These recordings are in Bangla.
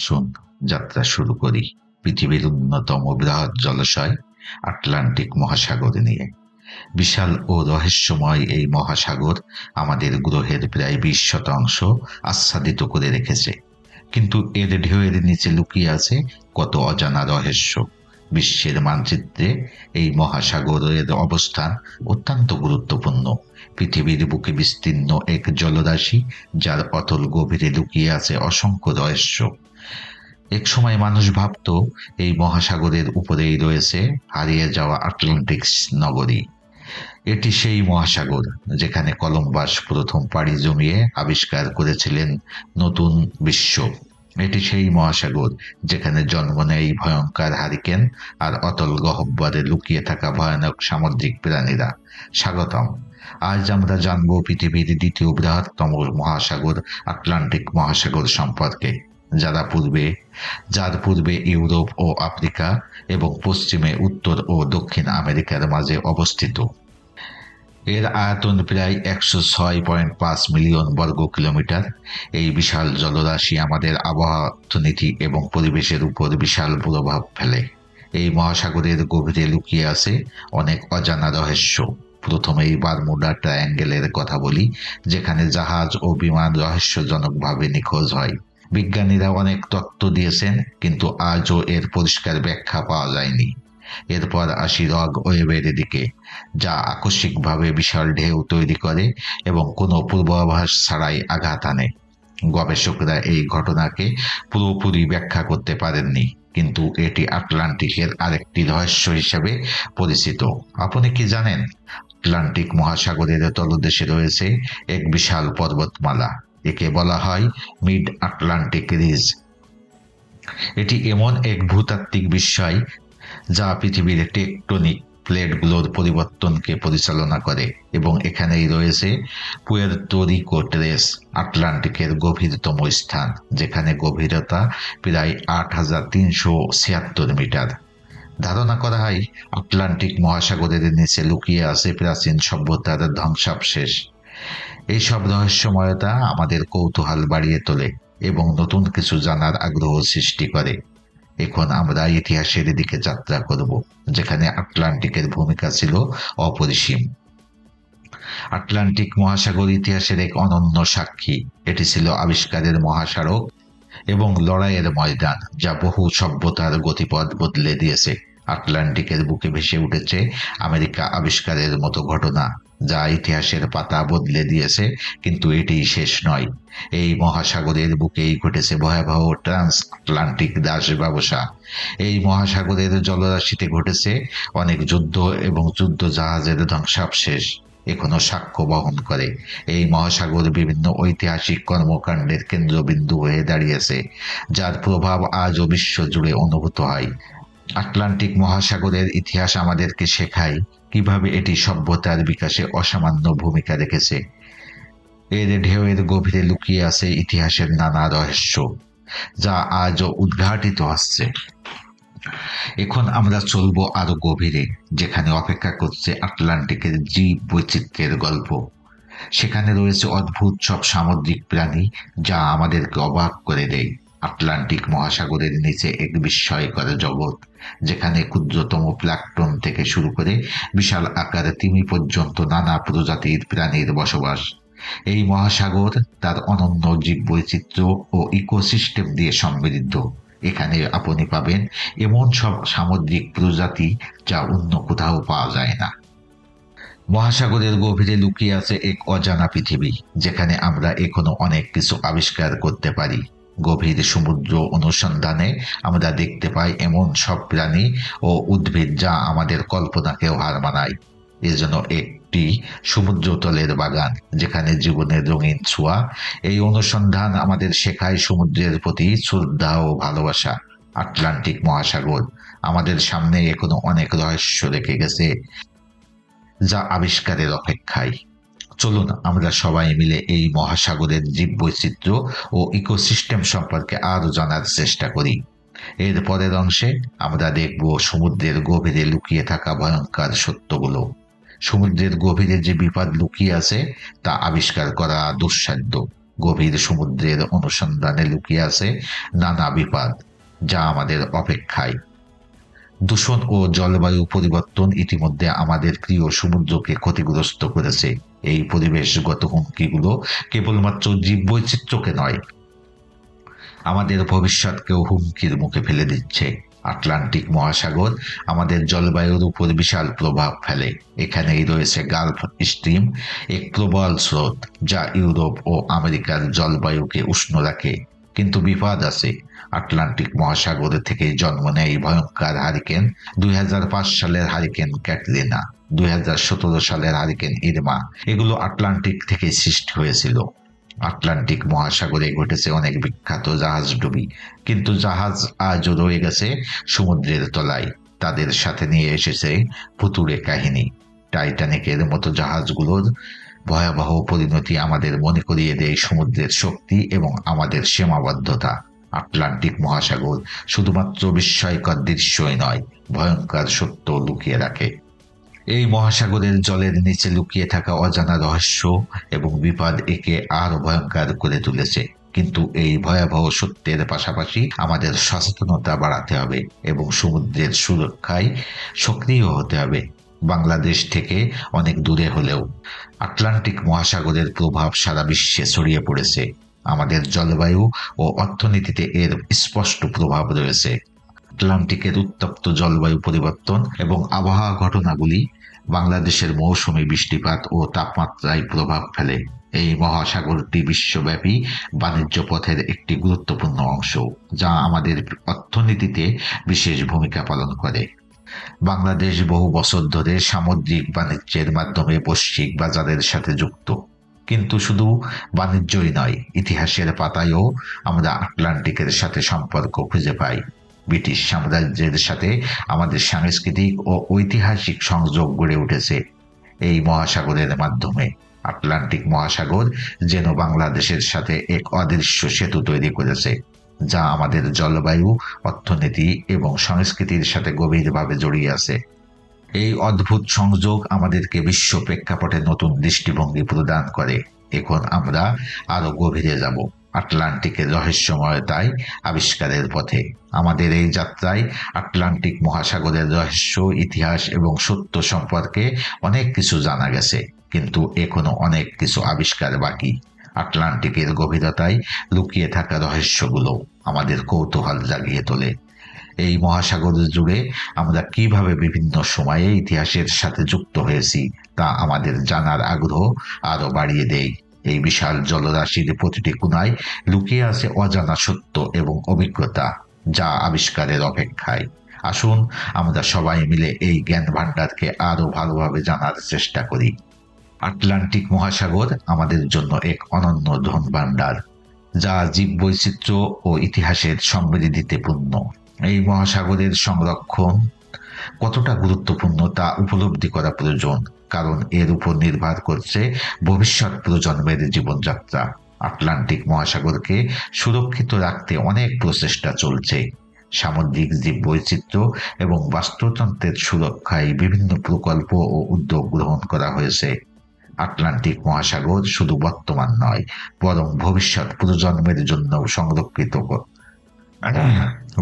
আসুন যাত্রা শুরু করি। পৃথিবীর অন্যতম বৃহৎ জলাশয় আটলান্টিক মহাসাগর নিয়ে। বিশাল ও রহস্যময় এই মহাসাগর আমাদের গ্রহের প্রায় বিশ শতাংশ আচ্ছাদিত করে রেখেছে। কিন্তু এর ঢেউয়ের নিচে লুকিয়ে আছে কত অজানা রহস্য। বিশ্বের মানচিত্রে এই মহাসাগরের অবস্থান অত্যন্ত গুরুত্বপূর্ণ। পৃথিবীর বুকে বিস্তীর্ণ এক জলরাশি, যার অতল গভীরে লুকিয়ে আছে অসংখ্য রহস্য। এক সময় মানুষ ভাবত, এই মহাসাগরের উপরেই রয়েছে হারিয়ে যাওয়া আটলান্টিক নগরী। এটি সেই মহাসাগর যেখানে কলম্বাস প্রথম পাড়ি জমিয়ে আবিষ্কার করেছিলেন নতুন বিশ্ব। এটি সেই মহাসাগর যেখানে জন্ম নেয় ভয়ঙ্কর হারিকেন আর অতল গহব্বরে লুকিয়ে থাকা ভয়ানক সামুদ্রিক প্রাণীরা। স্বাগতম। আজ আমরা জানব পৃথিবীর দ্বিতীয় বৃহত্তম মহাসাগর, আটলান্টিক মহাসাগর সম্পর্কে। যারা পূর্বে, যার পূর্বে ইউরোপ ও আফ্রিকা এবং পশ্চিমে, উত্তর ও দক্ষিণ আমেরিকার মাঝে অবস্থিত। এর আয়তন প্রায় একশো ছয় পয়েন্ট পাঁচ মিলিয়ন বর্গ কিলোমিটার। এই বিশাল জলরাশি আমাদের আবহাওয়া অর্থনীতি এবং পরিবেশের উপর বিশাল প্রভাব ফেলে। এই মহাসাগরের গভীরে লুকিয়ে আছে অনেক অজানা রহস্য। প্রথমেই বারমুডা ট্রায়াঙ্গেলের কথা বলি, যেখানে জাহাজ ও বিমান রহস্যজনকভাবে নিখোঁজ হয়। বিজ্ঞানীরা অনেক তত্ত্ব দিয়েছেন, কিন্তু আজও এর পরিষ্কার ব্যাখ্যা পাওয়া যায়নি। এরপর আসি রগ ওয়েবের দিকে, যা আকস্মিকভাবে বিশাল ঢেউ তৈরি করে এবং কোনো পূর্বাভাস ছাড়াই আঘাত আনে। গবেষকরা এই ঘটনাকে পুরোপুরি ব্যাখ্যা করতে পারেননি, কিন্তু এটি আটলান্টিকের আরেকটি রহস্য হিসেবে পরিচিত। আপনি কি জানেন? আটলান্টিক মহাসাগরের তলদেশে রয়েছে এক বিশাল পর্বতমালা। একে বলা হয় মিড আটলান্টিক রিজ। এটি এমন এক ভূতাত্ত্বিক বিষয় যা পৃথিবীর টেকটনিক প্লেটগুলোর পরিবর্তনকে পরিচালনা করে এবং এখানেই রয়েছে পুয়ের্তো রিকো ট্রেস, আটলান্টিকের গভীরতম স্থান, যেখানে গভীরতা প্রায় আট হাজার তিনশো ছিয়াত্তর মিটার। ধারণা করা হয়, আটলান্টিক মহাসাগরের নিচে লুকিয়ে আছে প্রাচীন সভ্যতার ধ্বংসাবশেষ। এইসব রহস্যময়তা আমাদের কৌতূহল বাড়িয়ে তোলে এবং নতুন কিছু জানার আগ্রহ সৃষ্টি করে। এখন আমরা ইতিহাসের দিকে যাত্রা করব, যেখানে আটলান্টিকের ভূমিকা ছিল অপরিসীম। আটলান্টিক মহাসাগর ইতিহাসের এক অনন্য সাক্ষী, এটি ছিল আবিষ্কারের মহাসড়ক এবং লড়াইয়ের ময়দান, যা বহু সভ্যতার গতিপথ বদলে দিয়েছে। আটলান্টিকের বুকে ভেসে উঠেছে আমেরিকা আবিষ্কারের মতো ঘটনা। যা ইতিহাসের পাতা বদলে দিয়েছে, কিন্তু এটি শেষ নয়। এই মহাসাগরের বুকেই ঘটেছে ভয়াবহ ট্রান্স আটলান্টিক দাস ব্যবসা। এই মহাসাগরের জলরাশিতে ঘটেছে অনেক যুদ্ধ এবং যুদ্ধ জাহাজের ধ্বংসাবশেষ এখনও সাক্ষ্য বহন করে। এই মহাসাগর বিভিন্ন ঐতিহাসিক কর্মকাণ্ডের কেন্দ্রবিন্দু হয়ে দাঁড়িয়েছে, যার প্রভাব আজও বিশ্ব জুড়ে অনুভূত হয়। আটলান্টিক মহাসাগরের ইতিহাস আমাদেরকে শেখায় কীভাবে এটি সভ্যতার বিকাশে অসামান্য ভূমিকা রেখেছে। এর ঢেউয়ের গভীরে লুকিয়ে আছে ইতিহাসের নানা রহস্য, যা আজও উদ্ঘাটিত আসছে এখন আমরা চলবো আরও গভীরে, যেখানে অপেক্ষা করছে আটলান্টিকের জীব বৈচিত্র্যের গল্প। সেখানে রয়েছে অদ্ভুত সব সামুদ্রিক প্রাণী, যা আমাদেরকে অবাক করে দেয়। আটলান্টিক মহাসাগরের নিচে এক বিস্ময়কর জগৎ, যেখানে ক্ষুদ্রতম প্লাকটন থেকে শুরু করে বিশাল আকারে তিমি পর্যন্ত নানা প্রজাতির প্রাণীর বসবাস। এই মহাসাগর তার অনন্য জীব বৈচিত্র্য ও ইকোসিস্টেম দিয়ে সমৃদ্ধ। এখানে আপনি পাবেন এমন সব সামুদ্রিক প্রজাতি যা অন্য কোথাও পাওয়া যায় না। মহাসাগরের গভীরে লুকিয়ে আছে এক অজানা পৃথিবী, যেখানে আমরা এখনও অনেক কিছু আবিষ্কার করতে পারি। গভীর সমুদ্র অনুসন্ধানে আমরা দেখতে পাই এমন সব প্রাণী ও উদ্ভিদ যা আমাদের কল্পনাকেও হার মানায়। এজন্য একটি সমুদ্রতলের বাগান, যেখানে জীবনের রঙিন ছোঁয়া, এই অনুসন্ধান আমাদের শেখায় সমুদ্রের প্রতি শ্রদ্ধা ও ভালোবাসা। আটলান্টিক মহাসাগর, আমাদের সামনে এখনও অনেক রহস্য রেখে গেছে, যা আবিষ্কারের অপেক্ষায়। চলুন আমরা সবাই মিলে এই মহাসাগরের জীব বৈচিত্র্য ও ইকোসিস্টেম সম্পর্কে আরও জানার চেষ্টা করি। এর পরের অংশে আমরা দেখব সমুদ্রের গভীরে লুকিয়ে থাকা ভয়ঙ্কর সত্যগুলো। সমুদ্রের গভীরে যে বিপদ লুকিয়ে আছে, তা আবিষ্কার করা দুঃসাধ্য। গভীর সমুদ্রের অনুসন্ধানে লুকিয়ে আছে নানা বিপদ, যা আমাদের অপেক্ষায়। দূষণ ও জলবায়ু পরিবর্তন ইতিমধ্যে আমাদের প্রিয় সমুদ্রকে ক্ষতিগ্রস্ত করেছে। এই পরিবেশগত হুমকিগুলো কেবলমাত্র জীববৈচিত্র্যকে নয়, আমাদের ভবিষ্যৎকেও হুমকির মুখে ফেলে দিচ্ছে। আটলান্টিক মহাসাগর আমাদের জলবায়ুর উপর বিশাল প্রভাব ফেলে। এখানেই রয়েছে গালফ স্ট্রিম, এক প্রবল স্রোত যা ইউরোপ ও আমেরিকার জলবায়ুকে উষ্ণ রাখে। কিন্তু বিপদ আছে। আটলান্টিক মহাসাগর থেকে জন্ম নেয় ভয়ঙ্কর হারিকেন দুই হাজার পাঁচ সালের হারিকেন ক্যাটরিনা দুই সালের হারিকেন ইরমা। এগুলো আটলান্টিক থেকে সৃষ্টি হয়েছিল। আটলান্টিক মহাসাগরে ঘটেছে অনেক বিখ্যাত জাহাজ ডুবি, কিন্তু জাহাজ আজও রয়ে গেছে সমুদ্রের তলায়। তাদের সাথে নিয়ে এসেছে ভুতুড়ে কাহিনী। টাইটানিকের মতো জাহাজগুলোর ভয়াবহ পরিণতি আমাদের মনে করিয়ে দেয় সমুদ্রের শক্তি এবং আমাদের সীমাবদ্ধতা। আটলান্টিক মহাসাগর শুধুমাত্র বিস্ময়কর দৃশ্যই নয় ভয়ঙ্কর সত্য লুকিয়ে রাখে। এই মহাসাগরের জলের নিচে লুকিয়ে থাকা অজানা রহস্য এবং বিপদ একে আরও ভয়ঙ্কর করে তুলেছে। কিন্তু এই ভয়াবহ সত্যের পাশাপাশি আমাদের সচেতনতা বাড়াতে হবে এবং সমুদ্রের সুরক্ষায় সক্রিয় হতে হবে। বাংলাদেশ থেকে অনেক দূরে হলেও আটলান্টিক মহাসাগরের প্রভাব সারা বিশ্বে ছড়িয়ে পড়েছে। আমাদের জলবায়ু ও অর্থনীতিতে এর স্পষ্ট প্রভাব রয়েছে। আটলান্টিকের উত্তপ্ত জলবায়ু পরিবর্তন এবং আবহাওয়া ঘটনাগুলি বাংলাদেশের মৌসুমী বৃষ্টিপাত ও তাপমাত্রায় প্রভাব ফেলে। এই মহাসাগরটি বিশ্বব্যাপী বাণিজ্য পথের একটি গুরুত্বপূর্ণ অংশ, যা আমাদের অর্থনীতিতে বিশেষ ভূমিকা পালন করে। বাংলাদেশ বহু বছর ধরে সামুদ্রিক বাণিজ্যের মাধ্যমে বৈশ্বিক বাজারের সাথে যুক্ত। কিন্তু শুধু বাণিজ্যই নয়, ইতিহাসের পাতায়ও আমরা আটলান্টিকের সাথে সম্পর্ক খুঁজে পাই। ব্রিটিশ সাম্রাজ্যের সাথে আমাদের সাংস্কৃতিক ও ঐতিহাসিক সংযোগ গড়ে উঠেছে এই মহাসাগরের মাধ্যমে। আটলান্টিক মহাসাগর যেন বাংলাদেশের সাথে এক অদৃশ্য সেতু তৈরি করেছে। যা আমাদের জলবায়ু, অর্থনীতি এবং সংস্কৃতির সাথে গভীরভাবে জড়িয়ে আছে। এই অদ্ভুত সংযোগ আমাদেরকে বিশ্ব প্রেক্ষাপটে নতুন দৃষ্টিভঙ্গি প্রদান করে। এখন আমরা আরও গভীরে যাব। আটলান্টিকের রহস্যময়তায় আবিষ্কারের পথে। আমাদের এই যাত্রায় আটলান্টিক মহাসাগরের রহস্য, ইতিহাস এবং সত্য সম্পর্কে অনেক কিছু জানা গেছে, কিন্তু এখনও অনেক কিছু আবিষ্কার বাকি। আটলান্টিকের গভীরতায় লুকিয়ে থাকা রহস্যগুলো আমাদের কৌতূহল জাগিয়ে তোলে। এই মহাসাগর জুড়ে আমরা কীভাবে বিভিন্ন সময়ে ইতিহাসের সাথে যুক্ত হয়েছি তা আমাদের জানার আগ্রহ আরও বাড়িয়ে দেয়। এই বিশাল জলরাশির প্রতিটি কোনায় লুকিয়ে আছে অজানা সত্য এবং অভিজ্ঞতা যা আবিষ্কারের অপেক্ষায়। আসুন আমরা সবাই মিলে এই জ্ঞান ভাণ্ডারকে আরও ভালোভাবে জানার চেষ্টা করি। আটলান্টিক মহাসাগর আমাদের জন্য এক অনন্য ধন ভাণ্ডার, যা জীব বৈচিত্র্য ও ইতিহাসের সমৃদ্ধিতে পূর্ণ। এই মহাসাগরের সংরক্ষণ কতটা গুরুত্বপূর্ণ তা উপলব্ধি করা প্রয়োজন, কারণ এর উপর নির্ভর করছে ভবিষ্যৎ প্রজন্মের জীবনযাত্রা। আটলান্টিক মহাসাগরকে সুরক্ষিত রাখতে অনেক প্রচেষ্টা চলছে। সামুদ্রিক জীব বৈচিত্র্য এবং বাস্তুতন্ত্রের সুরক্ষায় বিভিন্ন প্রকল্প ও উদ্যোগ গ্রহণ করা হয়েছে। আটলান্টিক মহাসাগর শুধু বর্তমান নয় বরং ভবিষ্যৎ প্রজন্মের জন্য সংরক্ষিত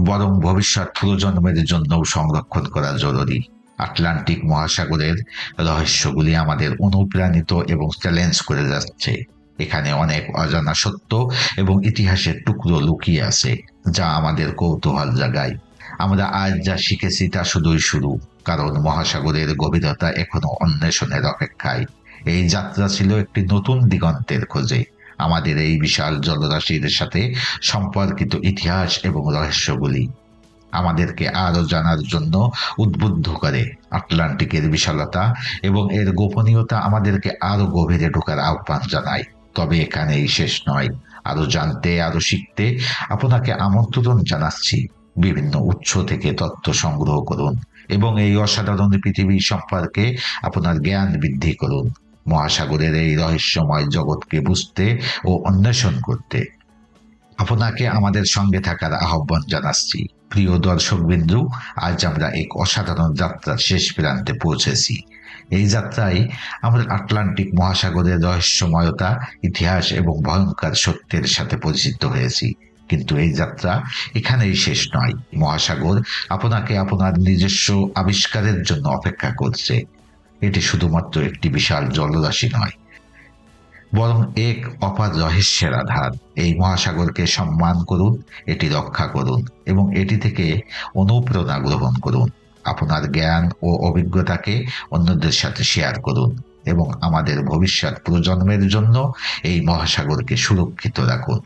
বরং ভবিষ্যৎ প্রজন্মের জন্য সংরক্ষণ করা জরুরি। আটলান্টিক মহাসাগরের রহস্যগুলি আমাদের অনুপ্রাণিত এবং চ্যালেঞ্জ করে যাচ্ছে। এখানে অনেক অজানা সত্য এবং ইতিহাসের টুকরো লুকিয়ে আছে যা আমাদের কৌতূহল জাগায়। আমরা আজ যা শিখেছি তা শুধুই শুরু কারণ মহাসাগরের গভীরতা এখনও অন্বেষণের অপেক্ষায়। এই যাত্রা ছিল একটি নতুন দিগন্তের খোঁজে। আমাদের এই বিশাল জলরাশির সাথে সম্পর্কিত ইতিহাস এবং রহস্যগুলি আমাদেরকে আরও জানার জন্য উদ্বুদ্ধ করে। আটলান্টিকের বিশালতা এবং এর গোপনীয়তা আমাদেরকে আরও গভীরে ঢোকার আহ্বান জানায়। তবে এখানেই শেষ নয়। আরও জানতে আরও শিখতে আপনাকে আমন্ত্রণ জানাচ্ছি। বিভিন্ন উৎস থেকে তথ্য সংগ্রহ করুন এবং এই অসাধারণ পৃথিবী সম্পর্কে আপনার জ্ঞান বৃদ্ধি করুন। মহাসাগরের এই রহস্যময় জগৎকে বুঝতে ও অন্বেষণ করতে আপনাকে আমাদের সঙ্গে থাকার আহ্বান জানাচ্ছি। প্রিয় দর্শক বিন্দু, আজ আমরা এক অসাধারণ যাত্রার শেষ প্রান্তে পৌঁছেছি। এই যাত্রায় আমরা আটলান্টিক মহাসাগরের রহস্যময়তা, ইতিহাস এবং ভয়ঙ্কর সত্যের সাথে পরিচিত হয়েছি। কিন্তু এই যাত্রা এখানেই শেষ নয়। মহাসাগর আপনাকে আপনার নিজস্ব আবিষ্কারের জন্য অপেক্ষা করছে। এটি শুধুমাত্র একটি বিশাল জলরাশি নয়, বরং এক অপার রহস্যের আধার। এই মহাসাগরকে সম্মান করুন, এটি রক্ষা করুন, এবং এটি থেকে অনুপ্রেরণা গ্রহণ করুন। আপনার জ্ঞান ও অভিজ্ঞতাকে অন্যদের সাথে শেয়ার করুন, এবং আমাদের ভবিষ্যৎ প্রজন্মের জন্য এই মহাসাগরকে সুরক্ষিত রাখুন।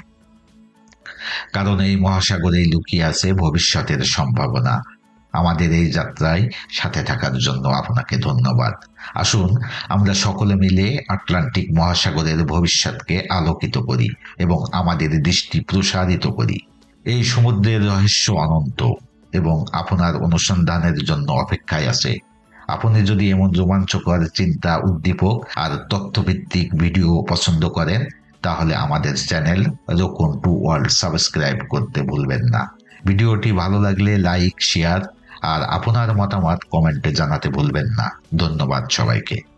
কারণ এই মহাসাগরেই লুকিয়ে আছে ভবিষ্যতের সম্ভাবনা। আমাদের এই যাত্রায় সাথে থাকার জন্য আপনাকে ধন্যবাদ। আসুন, আমরা সকলে মিলে আটলান্টিক মহাসাগরের ভবিষ্যৎকে আলোকিত করি এবং আমাদের দৃষ্টি প্রসারিত করি। এই সমুদ্রের রহস্য অনন্ত এবং আপনার অনুসন্ধানের জন্য অপেক্ষায় আছে। আপনি যদি এমন রোমাঞ্চকর চিন্তা, উদ্দীপক আর তথ্যভিত্তিক ভিডিও পছন্দ করেন, তাহলে আমাদের channel Rokon to world subscribe করতে ভুলবেন না। ভিডিওটি ভালো লাগলে লাইক, শেয়ার আর আপনার মতামত কমেন্টে জানাতে ভুলবেন না। ধন্যবাদ সবাইকে।